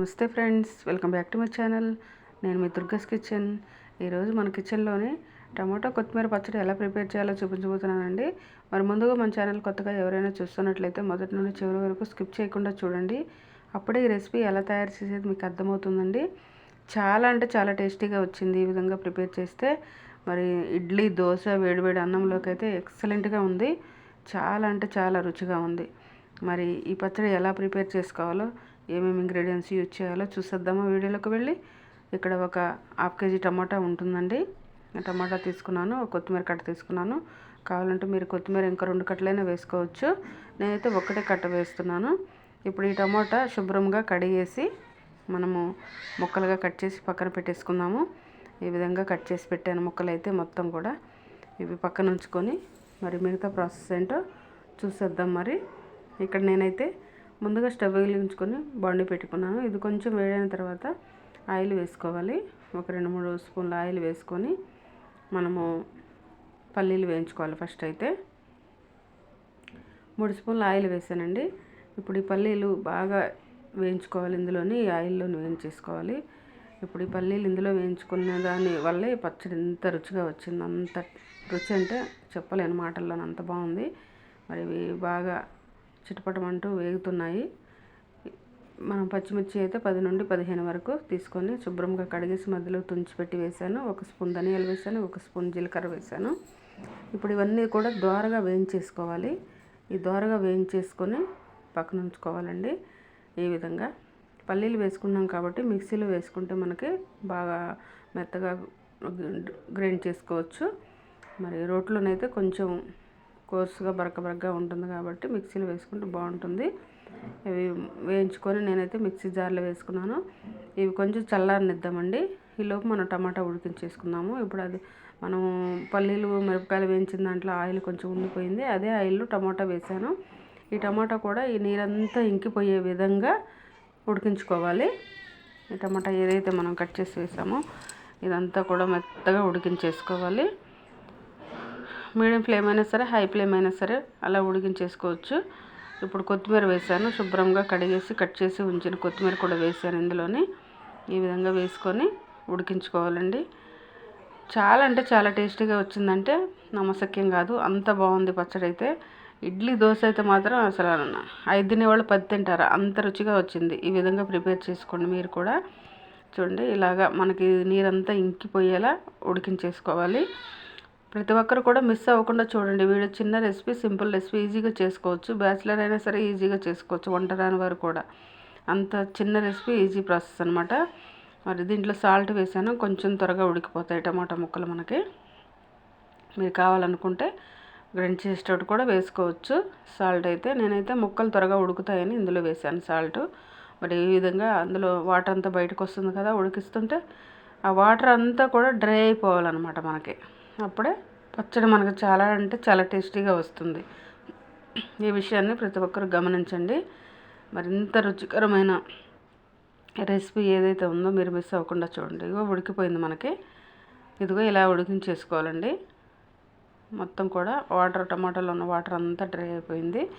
నమస్తే friends welcome back to my channel. నేను మీ దుర్గస్ కిచెన్. ఈరోజు మన కిచెన్లోనే టమాటో కొత్తిమీర పచ్చడి ఎలా ప్రిపేర్ చేయాలో చూపించబోతున్నానండి. మరి ముందుగా మన ఛానల్ కొత్తగా ఎవరైనా చూస్తున్నట్లయితే మొదటి నుండి చివరి వరకు స్కిప్ చేయకుండా చూడండి. అప్పుడే ఈ రెసిపీ ఎలా తయారు చేసేది మీకు అర్థమవుతుందండి. చాలా అంటే చాలా టేస్టీగా వచ్చింది ఈ విధంగా ప్రిపేర్ చేస్తే. మరి ఇడ్లీ దోశ వేడివేడి అన్నంలోకి అయితే ఎక్సలెంట్గా ఉంది. చాలా అంటే చాలా రుచిగా ఉంది. మరి ఈ పచ్చడి ఎలా ప్రిపేర్ చేసుకోవాలో ఏమేమి ఇంగ్రీడియంట్స్ యూజ్ చేయాలో చూసేద్దామా. వీడియోలోకి వెళ్ళి ఇక్కడ ఒక హాఫ్ కేజీ టమాటా ఉంటుందండి. టమాటా తీసుకున్నాను కొత్తిమీర కట్ట తీసుకున్నాను. కావాలంటే మీరు కొత్తిమీర ఇంకా రెండు కట్టలైనా వేసుకోవచ్చు. నేనైతే ఒక్కటే కట్ట వేస్తున్నాను. ఇప్పుడు ఈ టమాటా శుభ్రంగా కడిగేసి మనము ముక్కలుగా కట్ చేసి పక్కన పెట్టేసుకుందాము. ఈ విధంగా కట్ చేసి పెట్టాను ముక్కలు అయితే మొత్తం కూడా. ఇవి పక్కన ఉంచుకొని మరి మిగతా ప్రాసెస్ ఏంటో చూసేద్దాం మరి. ఇక్కడ నేనైతే ముందుగా స్టవ్ వెలిగించుకొని బండి పెట్టుకున్నాను. ఇది కొంచెం వేడైన తర్వాత ఆయిల్ వేసుకోవాలి. ఒక రెండు మూడు స్పూన్ల ఆయిల్ వేసుకొని మనము పల్లీలు వేయించుకోవాలి ఫస్ట్ అయితే. మూడు స్పూన్ల ఆయిల్ వేసానండి. ఇప్పుడు ఈ పల్లీలు బాగా వేయించుకోవాలి ఇందులోని ఆయిల్లోని వేయించేసుకోవాలి. ఇప్పుడు ఈ పల్లీలు ఇందులో వేయించుకున్న దాని వల్లే పచ్చడి ఎంత రుచిగా వచ్చింది. అంత రుచి అంటే చెప్పలేను మాటల్లో అంత బాగుంది. మరి బాగా చిటపటమంటూ వేగుతున్నాయి. మనం పచ్చిమిర్చి అయితే పది నుండి పదిహేను వరకు తీసుకొని శుభ్రంగా కడిగేసి మధ్యలో తుంచిపెట్టి వేసాను ఒక స్పూన్ ధనియాలు వేసాను ఒక స్పూన్ జీలకర్ర వేసాను ఇప్పుడు ఇవన్నీ కూడా దోరగా వేయించేసుకోవాలి. ఈ దోరగా వేయించేసుకొని పక్కన ఉంచుకోవాలండి ఈ విధంగా. పల్లీలు వేసుకున్నాం కాబట్టి మిక్సీలో వేసుకుంటే మనకి బాగా మెత్తగా గ్రైండ్ చేసుకోవచ్చు. మరి రోట్లోనైతే కొంచెం కోర్సుగా బరక బరకగా ఉంటుంది కాబట్టి మిక్సీలో వేసుకుంటే బాగుంటుంది. ఇవి వేయించుకొని నేనైతే మిక్సీ జార్లో వేసుకున్నాను. ఇవి కొంచెం చల్లారనిద్దామండి. ఈలోపు మనం టమాటా ఉడికించేసుకుందాము. ఇప్పుడు అది మనం పల్లీలు మిరపకాయలు వేయించిన దాంట్లో ఆయిల్ కొంచెం ఉండిపోయింది. అదే ఆయిల్లో టమాటా వేసాను ఈ టమాటా కూడా ఈ నీరంతా ఇంకిపోయే విధంగా ఉడికించుకోవాలి. ఈ టమాటా ఏదైతే మనం కట్ చేసి వేసామో ఇదంతా కూడా మెత్తగా ఉడికించేసుకోవాలి. మీడియం ఫ్లేమ్ అయినా సరే హై ఫ్లేమ్ అయినా సరే అలా ఉడికించేసుకోవచ్చు. ఇప్పుడు కొత్తిమీర వేసాను శుభ్రంగా కడిగేసి కట్ చేసి ఉంచిన కొత్తిమీర కూడా వేసాను ఇందులోని. ఈ విధంగా వేసుకొని ఉడికించుకోవాలండి. చాలా అంటే చాలా టేస్టీగా వచ్చిందంటే నమ్మశక్యం కాదు అంత బాగుంది పచ్చడి అయితే. ఇడ్లీ దోశ అయితే మాత్రం అసలు ఐదు తినేవాళ్ళు పది తింటారు అంత రుచిగా వచ్చింది. ఈ విధంగా ప్రిపేర్ చేసుకోండి మీరు కూడా. చూడండి ఇలాగా మనకి నీరంతా ఇంకిపోయేలా ఉడికించేసుకోవాలి. ప్రతి ఒక్కరు కూడా మిస్ అవ్వకుండా చూడండి. వీడియో చిన్న రెసిపీ సింపుల్ రెసిపీ ఈజీగా చేసుకోవచ్చు. బ్యాచిలర్ అయినా సరే ఈజీగా చేసుకోవచ్చు వంట రాని వారు కూడా. అంత చిన్న రెసిపీ ఈజీ ప్రాసెస్ అనమాట మరి దీంట్లో సాల్ట్ వేసాను. కొంచెం త్వరగా ఉడికిపోతాయి టమాటా ముక్కలు మనకి. మీరు కావాలనుకుంటే గ్రైండ్ చేసేటప్పుడు కూడా వేసుకోవచ్చు. సాల్ట్ అయితే నేనైతే ముక్కలు త్వరగా ఉడుకుతాయని ఇందులో వేసాను సాల్ట్. మరి ఈ విధంగా అందులో వాటర్ అంతా బయటకు వస్తుంది కదా ఉడికిస్తుంటే ఆ వాటర్ అంతా కూడా డ్రై అయిపోవాలన్నమాట మనకి. అప్పుడే పచ్చడి మనకు చాలా అంటే చాలా టేస్టీగా వస్తుంది. ఈ విషయాన్ని ప్రతి ఒక్కరు గమనించండి. మరింత రుచికరమైన రెసిపీ ఏదైతే ఉందో మీరు మిస్ అవ్వకుండా చూడండి. ఇగో ఉడికిపోయింది మనకి. ఇదిగో ఇలా ఉడికించేసుకోవాలండి. మొత్తం కూడా వాటర్ టమాటాలో ఉన్న వాటర్ అంతా డ్రై అయిపోయింది.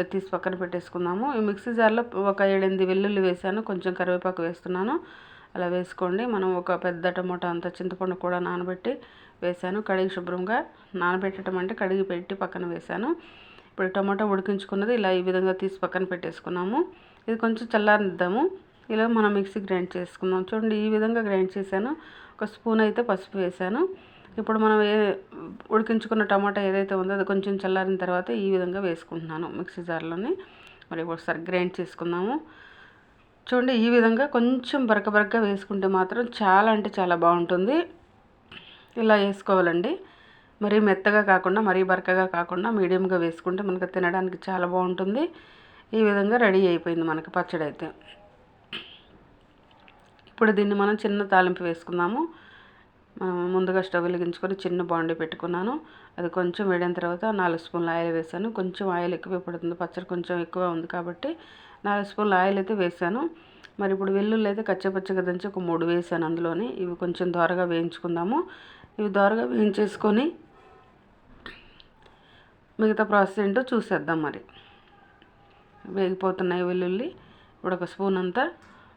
తీసి పక్కన పెట్టేసుకుందాము. ఈ మిక్సీ జార్లో ఒక ఏడెనిమిది వెల్లుల్లి వేసాను. కొంచెం కరివేపాకు వేస్తున్నాను. అలా వేసుకోండి. మనం ఒక పెద్ద టమోటా అంత చింతపండు కూడా నానబెట్టి వేసాను కడిగి శుభ్రంగా నానబెట్టడం అంటే కడిగి పెట్టి పక్కన వేసాను ఇప్పుడు టమాటా ఉడికించుకున్నది ఇలా ఈ విధంగా తీసి పక్కన పెట్టేసుకున్నాము. ఇది కొంచెం చల్లారిద్దాము ఇలా మనం మిక్సీ గ్రైండ్ చేసుకుందాం. చూడండి ఈ విధంగా గ్రైండ్ చేశాను. ఒక స్పూన్ అయితే పసుపు వేసాను ఇప్పుడు మనం ఏ ఉడికించుకున్న టమాటా ఏదైతే ఉందో అది కొంచెం చల్లారిన తర్వాత ఈ విధంగా వేసుకుంటున్నాను మిక్సీ జార్లోని. మరి ఒకసారి గ్రైండ్ చేసుకుందాము. చూడండి ఈ విధంగా కొంచెం బరక బరకగా వేసుకుంటే మాత్రం చాలా అంటే చాలా బాగుంటుంది. ఇలా వేసుకోవాలండి. మరీ మెత్తగా కాకుండా మరీ బరకగా కాకుండా మీడియంగా వేసుకుంటే మనకు తినడానికి చాలా బాగుంటుంది. ఈ విధంగా రెడీ అయిపోయింది మనకి పచ్చడి అయితే ఇప్పుడు దీన్ని మనం చిన్న తాలింపు వేసుకుందాము. ముందుగా స్టవ్ వెలిగించుకొని చిన్న బాండి పెట్టుకున్నాను. అది కొంచెం వేడిన తర్వాత నాలుగు స్పూన్ల ఆయిల్ వేసాను. కొంచెం ఆయిల్ ఎక్కువ పడుతుంది. పచ్చడి కొంచెం ఎక్కువ ఉంది కాబట్టి నాలుగు స్పూన్ల ఆయిల్ అయితే వేసాను. మరి ఇప్పుడు వెల్లుల్లి అయితే కచ్చపచ్చగా దంచి ఒక మూడు వేసాను అందులోని. ఇవి కొంచెం దోరగా వేయించుకుందాము. ఇవి దోరగా వేయించేసుకొని మిగతా ప్రాసెస్ ఏంటో చూసేద్దాం మరి. వేగిపోతున్నాయి వెల్లుల్లి. ఇప్పుడు ఒక స్పూన్ అంతా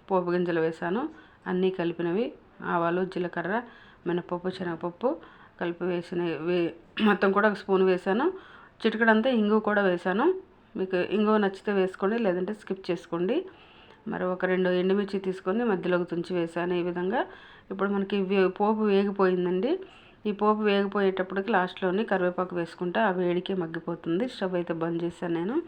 పోపు గింజలు వేసాను. అన్నీ కలిపినవి. ఆవాలు జీలకర్ర మినపప్పు శనగపప్పు కలిపి వేసిన వే మొత్తం కూడా ఒక స్పూన్ వేసాను. చిటికడంతా ఇంగు కూడా వేసాను. మీకు ఇంగువ నచ్చితే వేసుకోండి లేదంటే స్కిప్ చేసుకోండి. మరి ఒక రెండు ఎండుమిర్చి తీసుకొని మధ్యలోకి తుంచి వేసాను ఈ విధంగా. ఇప్పుడు మనకి వే- పోపు వేగిపోయిందండి. ఈ పోపు వేగిపోయేటప్పటికి లాస్ట్లోని కరివేపాకు వేసుకుంటే ఆ వేడికే మగ్గిపోతుంది. స్టవ్ అయితే బంద్ చేశాను నేను.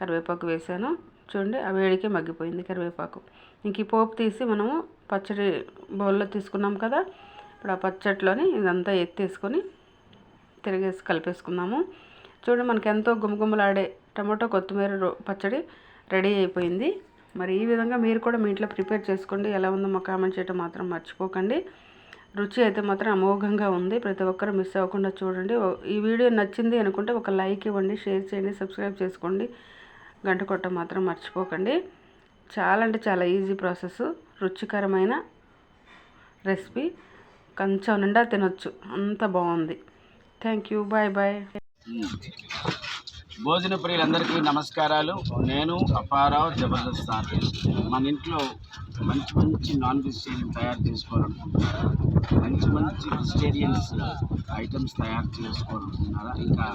కరివేపాకు వేసాను. చూడండి ఆ వేడికే మగ్గిపోయింది కరివేపాకు. ఇంక ఈ పోపు తీసి మనము పచ్చడి బౌల్లో తీసుకున్నాం కదా ఇప్పుడు ఆ పచ్చట్లోని ఇదంతా ఎత్తేసుకొని తిరిగేసి కలిపేసుకుందాము. చూడండి మనకి ఎంతో గుమగుమలాడే టమాటో కొత్తిమీర రో- పచ్చడి రెడీ అయిపోయింది. మరి ఈ విధంగా మీరు కూడా మీ ఇంట్లో ప్రిపేర్ చేసుకోండి. ఎలా ఉందో మా కామెంట్ చేయడం మాత్రం మర్చిపోకండి. రుచి అయితే మాత్రం అమోఘంగా ఉంది. ప్రతి ఒక్కరు మిస్ అవ్వకుండా చూడండి. ఈ వీడియో నచ్చింది అనుకుంటే ఒక లైక్ ఇవ్వండి షేర్ చేయండి సబ్స్క్రైబ్ చేసుకోండి. గంట కొట్ట మాత్రం మర్చిపోకండి. చాలా అంటే చాలా ఈజీ ప్రాసెస్ రుచికరమైన రెసిపీ. కంచం నిండా తినొచ్చు. అంత బాగుంది. Thank you. Bye bye. భోజన ప్రియులందరికీ నమస్కారాలు. నేను అపారావు జబర్దస్త్ మన ఇంట్లో మంచి మంచి నాన్ వెజిటేరియన్ తయారు చేసుకోవాలనుకుంటున్నారా? మంచి మంచి వెజిటేరియన్స్ ఐటమ్స్ తయారు చేసుకోవాలనుకుంటున్నారా? ఇంకా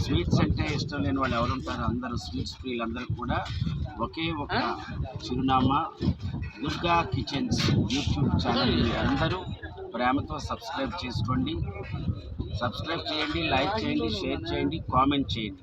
స్వీట్స్ అంటే ఇష్టం లేని వాళ్ళు ఎవరు ఉంటారో? అందరూ స్వీట్స్ ప్రియులందరూ కూడా ఒకే ఒక చిరునామా దుర్గా కిచెన్స్ యూట్యూబ్ ఛానల్ అందరూ ప్రేమతో సబ్స్క్రైబ్ చేసుకోండి. సబ్స్క్రైబ్ చేయండి లైక్ చేయండి షేర్ చేయండి కామెంట్ చేయండి.